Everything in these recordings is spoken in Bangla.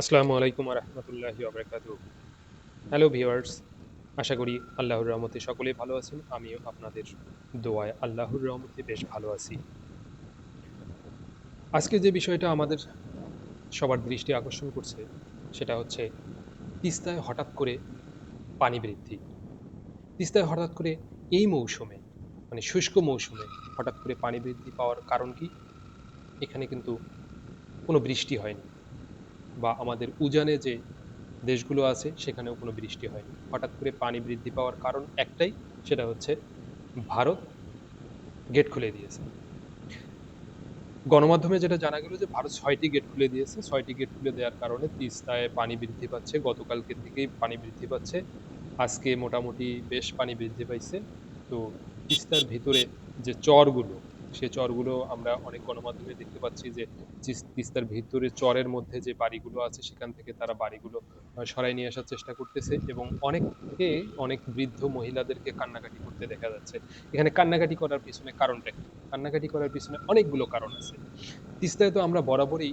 আসসালামু আলাইকুম রহমতুল্লাহি আবরাকাতু হ্যালো ভিওয়ার্স আশা করি আল্লাহর রহমতে সকলেই ভালো আছেন, আমিও আপনাদের দোয়ায় আল্লাহর রহমতে বেশ ভালো আছি। আজকে যে বিষয়টা আমাদের সবার দৃষ্টি আকর্ষণ করছে, সেটা হচ্ছে তিস্তায় হঠাৎ করে পানি বৃদ্ধি। তিস্তায় হঠাৎ করে এই মৌসুমে মানে শুষ্ক মৌসুমে হঠাৎ করে পানি বৃদ্ধি পাওয়ার কারণ কি? এখানে কিন্তু কোনো বৃষ্টি হয়নি। বা আমাদের উজানে যে দেশগুলো আছে, সেখানেও কোনো বৃষ্টি হয়নি। হঠাৎ করে পানি বৃদ্ধি পাওয়ার কারণ একটাই, সেটা হচ্ছে ভারত গেট খুলে দিয়েছে। গণমাধ্যমে যেটা জানা গেল যে ভারত ছয়টি গেট খুলে দিয়েছে। ছয়টি গেট খুলে দেওয়ার কারণে তিস্তায় পানি বৃদ্ধি পাচ্ছে গতকালকে থেকেই পানি বৃদ্ধি পাচ্ছে। আজকে মোটামুটি বেশ পানি বৃদ্ধি পাইছে। তো তিস্তার ভিতরে যে চরগুলো সে চরগুলো আমরা অনেক গণমাধ্যমে দেখতে পাচ্ছি যে তিস- তিস্তার ভিতরে চরের মধ্যে যে বাড়িগুলো আছে, সেখান থেকে তারা বাড়িগুলো সরাই নিয়ে আসার চেষ্টা করতেছে এবং অনেককে, অনেক বৃদ্ধ মহিলাদেরকে কান্নাকাটি করতে দেখা যাচ্ছে। এখানে কান্নাকাটি করার পিছনে কারণটা কি? কান্নাকাটি করার পিছনে অনেকগুলো কারণ আছে। তিস্তায় তো আমরা বরাবরই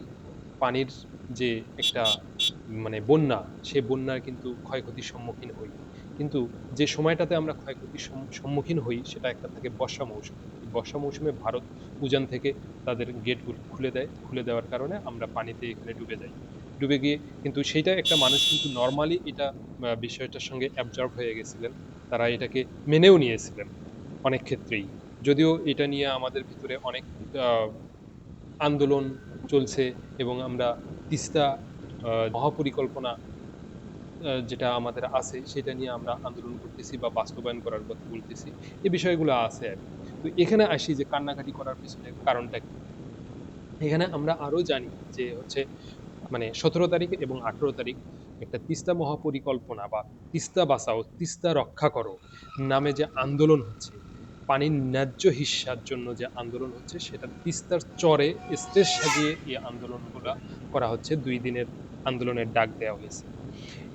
পানির যে একটা মানে বন্যা, সে বন্যার কিন্তু ক্ষয়ক্ষতির সম্মুখীন হই। কিন্তু যে সময়টাতে আমরা ক্ষয়ক্ষতির সম্মুখীন হই, সেটা একটা থাকে বর্ষা মৌসুম। বর্ষা মৌসুমে ভারত উজান থেকে তাদের গেটগুলো খুলে দেয়, খুলে দেওয়ার কারণে আমরা পানিতে এখানে ডুবে যাই। ডুবে গিয়ে কিন্তু সেইটা একটা মানুষ কিন্তু নর্মালি এটা বিষয়টার সঙ্গে অ্যাবজর্ব হয়ে গেছিলেন। তারা এটাকে মেনেও নিয়েছিলেন অনেক ক্ষেত্রেই। যদিও এটা নিয়ে আমাদের ভিতরে অনেক আন্দোলন চলছে এবং আমরা তিস্তা মহাপরিকল্পনা যেটা আমাদের আছে, সেটা নিয়ে আমরা আন্দোলন করতেছি বা বাস্তবায়ন করার কথা বলতেছি। এই বিষয়গুলো আছে আর কি। তো এখানে আসি যে কান্নাকাটি করার পিছনে কারণটা কি? এখানে আমরা আরও জানি যে হচ্ছে মানে সতেরো তারিখ এবং আঠেরো তারিখ একটা তিস্তা মহাপরিকল্পনা বা তিস্তা বাঁচাও, তিস্তা রক্ষা করো নামে যে আন্দোলন হচ্ছে পানির ন্যায্য হিস্যার জন্য যে আন্দোলন হচ্ছে, সেটা তিস্তার চরে স্টেজ সাজিয়ে এই আন্দোলনগুলো করা হচ্ছে, দুই দিনের আন্দোলনের ডাক দেওয়া হয়েছে।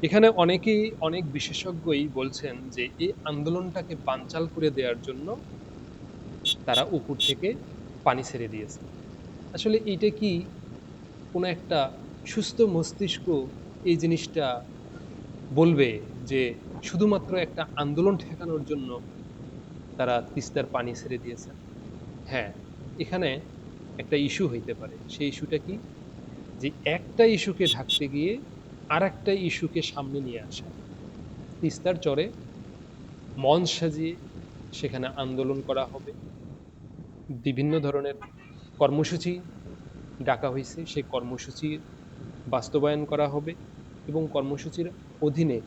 এখানে অনেকেই, অনেক বিশেষজ্ঞই বলছেন যে এই আন্দোলনটাকে বানচাল করে দেওয়ার জন্য তারা উপর থেকে পানি ছেড়ে দিয়েছে। আসলে এটা কি কোনো একটা সুস্থ মস্তিষ্ক এই জিনিসটা বলবে যে শুধুমাত্র একটা আন্দোলন ঠেকানোর জন্য তারা তিস্তার পানি ছেড়ে দিয়েছে? হ্যাঁ এখানে একটা ইস্যু হইতে পারে। সেই ইস্যুটা কি? যে একটা ইস্যুকে ঢাকতে গিয়ে আর একটা ইস্যুকে সামনে নিয়ে আসা। তিস্তার চরে মঞ্চ সাজিয়ে সেখানে আন্দোলন করা হবে। বিভিন্ন ধরনের কর্মসূচি ডাকা হয়েছে। সেই কর্মসূচি বাস্তবায়ন করা হবে এবং কর্মসূচির অধীনে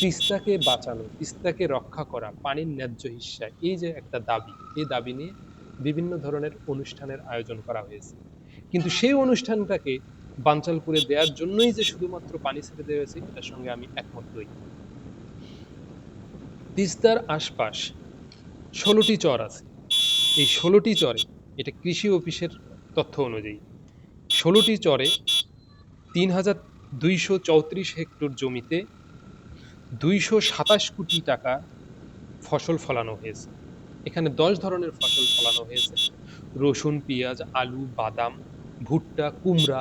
তিস্তাকে বাঁচানো, তিস্তাকে রক্ষা করা, পানির ন্যায্য হিস্সা এই যে একটা দাবি, এই দাবি নিয়ে বিভিন্ন ধরনের অনুষ্ঠানের আয়োজন করা হয়েছে। কিন্তু সেই অনুষ্ঠানটাকে বানচাল করে দেওয়ার জন্যই যে শুধুমাত্র পানি ছেড়ে দেওয়া হয়েছে, এটার সঙ্গে আমি একমত নই। তিস্তার আশপাশ ষোলোটি চর আছে। এই ষোলোটি চরে, এটা কৃষি অফিসের তথ্য অনুযায়ী, ষোলোটি চরে তিন হাজার দুইশো চৌত্রিশ হেক্টর জমিতে দুইশো সাতাশ কোটি টাকা ফসল ফলানো হয়েছে। এখানে দশ ধরনের ফসল ফলানো হয়েছে। রসুন, পেঁয়াজ, আলু, বাদাম, ভুট্টা, কুমড়া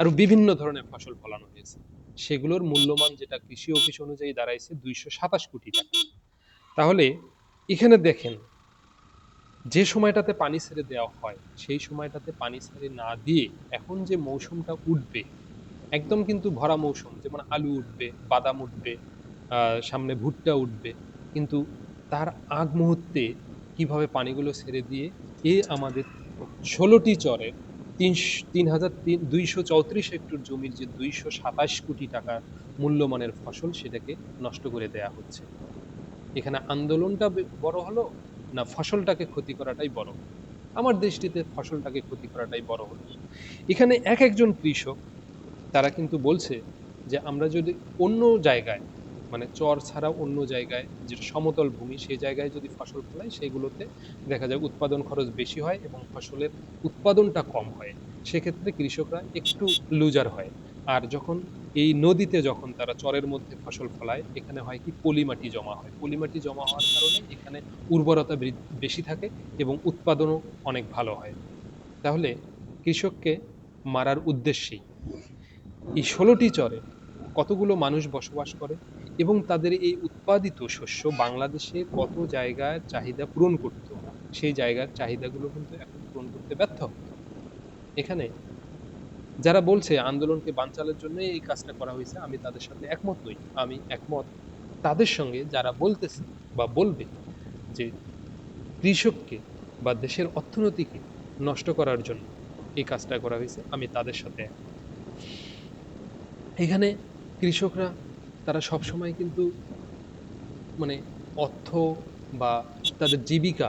আরও বিভিন্ন ধরনের ফসল ফলানো হয়েছে। সেগুলোর মূল্যমান যেটা কৃষি অফিস অনুযায়ী দাঁড়াইছে দুইশো সাতাশ কোটি টাকা। তাহলে এখানে দেখেন যে সময়টাতে পানি ছেড়ে দেওয়া হয়, সেই সময়টাতে পানি ছেড়ে না দিয়ে এখন যে মৌসুমটা উঠবে, একদম কিন্তু ভরা মৌসুম, যেমন আলু উঠবে, বাদাম উঠবে সামনে ভুট্টা উঠবে, কিন্তু তার আগ মুহূর্তে কীভাবে পানিগুলো ছেড়ে দিয়ে এ আমাদের ষোলোটি চরে তিন তিন হাজার তিন, দুইশো চৌত্রিশ হেক্টর জমির যে দুইশো সাতাশ কোটি টাকার মূল্যমানের ফসল সেটাকে নষ্ট করে দেয়া হচ্ছে। এখানে আন্দোলনটা বড় হলো না, ফসলটাকে ক্ষতি করাটাই বড়? আমার দৃষ্টিতে ফসলটাকে ক্ষতি করাটাই বড় হলো। এখানে এক একজন কৃষক, তারা কিন্তু বলছে যে, আমরা যদি অন্য জায়গায় মানে চর ছাড়া অন্য জায়গায় যে সমতল ভূমি সেই জায়গায় যদি ফসল ফলাই, সেগুলোতে দেখা যায় উৎপাদন খরচ বেশি হয় এবং ফসলের উৎপাদনটা কম হয়। সেক্ষেত্রে কৃষকরা একটু লুজার হয়। আর যখন এই নদীতে যখন তারা চরের মধ্যে ফসল ফলায়, এখানে হয় কি পলিমাটি জমা হয়। পলিমাটি জমা হওয়ার কারণে এখানে উর্বরতা বেশি থাকে এবং উৎপাদনও অনেক ভালো হয়। তাহলে কৃষককে মারার উদ্দেশ্যেই এই ষোলোটি চরে কতগুলো মানুষ বসবাস করে এবং তাদের এই উৎপাদিত শস্য বাংলাদেশে কত জায়গায় চাহিদা পূরণ করত? সেই জায়গার চাহিদাগুলো কিন্তু এখন পূরণ করতে ব্যর্থ। এখানে যারা বলছে আন্দোলনকে বানচালের জন্য এই কাজটা করা হয়েছে, আমি তাদের সাথে একমত নই আমি একমত তাদের সঙ্গে যারা বলতেছে বা বলবে যে কৃষককে বা দেশের অর্থনীতিকে নষ্ট করার জন্য এই কাজটা করা হয়েছে, আমি তাদের সাথে একমত। এখানে কৃষকরা, তারা সবসময় কিন্তু মানে অর্থ বা তাদের জীবিকা,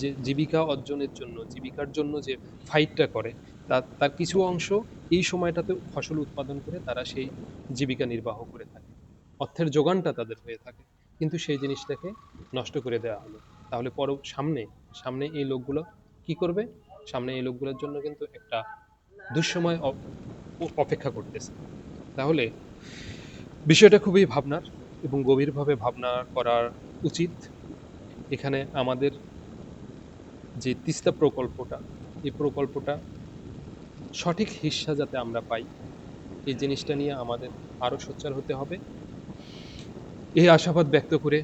যে জীবিকা অর্জনের জন্য, জীবিকার জন্য যে ফাইটটা করে তার কিছু অংশ এই সময়টাতে ফসল উৎপাদন করে তারা সেই জীবিকা নির্বাহ করে থাকে। অর্থের যোগানটা তাদের হয়ে থাকে। কিন্তু সেই জিনিসটাকে নষ্ট করে দেওয়া হলো। তাহলে পর, সামনে সামনে এই লোকগুলো কি করবে? সামনে এই লোকগুলোর জন্য কিন্তু একটা দুঃসময় অপেক্ষা করতেছে। তাহলে বিষয়টা খুবই ভাবনার এবং গভীরভাবে ভাবনা করার উচিত। এখানে আমাদের যে তিস্তা প্রকল্পটা, এই প্রকল্পটা সঠিক হিস্সা যাতে আমরা পাই, এই জিনিসটা নিয়ে আমাদের আরও সোচ্চার হতে হবে। এই আশাবাদ ব্যক্ত করে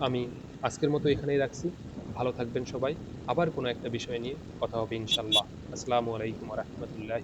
আমি আজকের মতো এখানেই রাখছি। ভালো থাকবেন সবাই। আবার কোনো একটা বিষয় নিয়ে কথা হবে ইনশাল্লাহ আসসালামু আলাইকুম রহমতুল্লাহ